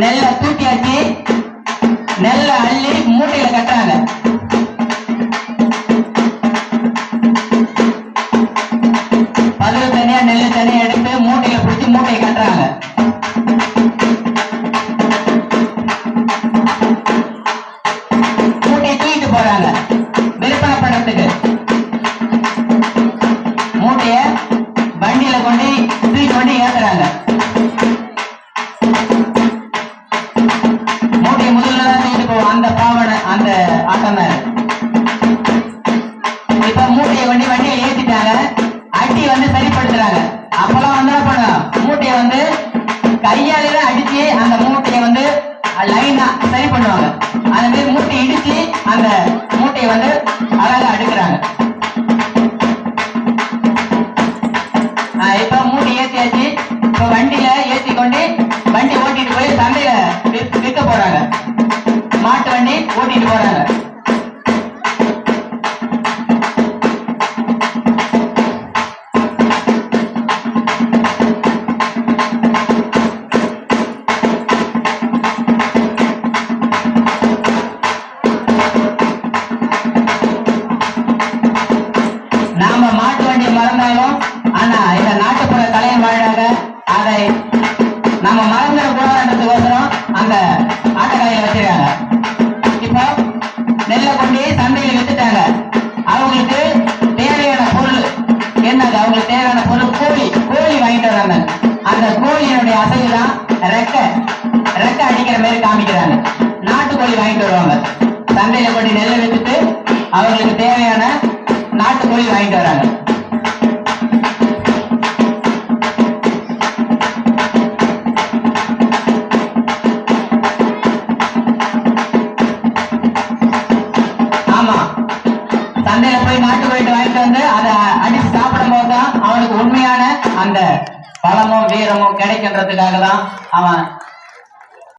நெல்ல தூக்கி அட்டி நெல்லை அள்ளி மூட்டையில கட்டுறாங்க. பதிவு தனியா நெல்லு தனியா எடுத்து மூட்டையில பிடிச்சி மூட்டையை கட்டுறாங்க. அந்த ஆட்டம் இப்ப மூட்டையை வண்டி வண்டியை ஏத்திட்டாங்க. அடி வந்து சரிப்படுத்துறாங்க. அப்பெல்லாம் வந்து என்ன பண்ணுவோம் மூட்டையை வந்து கையால தான் அடிச்சு அந்த மூட்டையை வந்து லைனா சரி பண்ணுவாங்க அந்த மாதிரி மூட்டை இடிச்சு அந்த மூட்டையை வந்து அழகா அடுக்குறாங்க. ஆஹ் இப்ப மூட்டை ஏத்தியாச்சு. இப்ப வண்டியில ஏத்தி கொண்டு வண்டி ஓட்டிட்டு போய் சந்தை நாம மாட்டு வண்டி மறந்தாலும் ஆனா இந்த நாட்டுப்புற கலையை வாழாக அதை நம்ம மறந்துட அந்த அந்த கோழியினுடைய அசைவு ரெக்க ரெக்க அடிக்கிற மாதிரி காமிக்கிறாங்க. நாட்டுக்கோழி வாங்கிட்டு வருவாங்க. சந்தையில கொண்டு நெல்லை வச்சுட்டு அவங்களுக்கு தேவையான நாட்டுக்கோழி வாங்கிட்டு வராங்க. ஆமா. சந்தையில போய் நாட்டு போயிட்டு வாங்கிட்டு வந்து அதை அடிச்சு சாப்பிடும் போதுதான் அவனுக்கு உண்மையான அந்த பலமும் வீரமும் கிடைக்கின்றதுக்காக தான் அவன்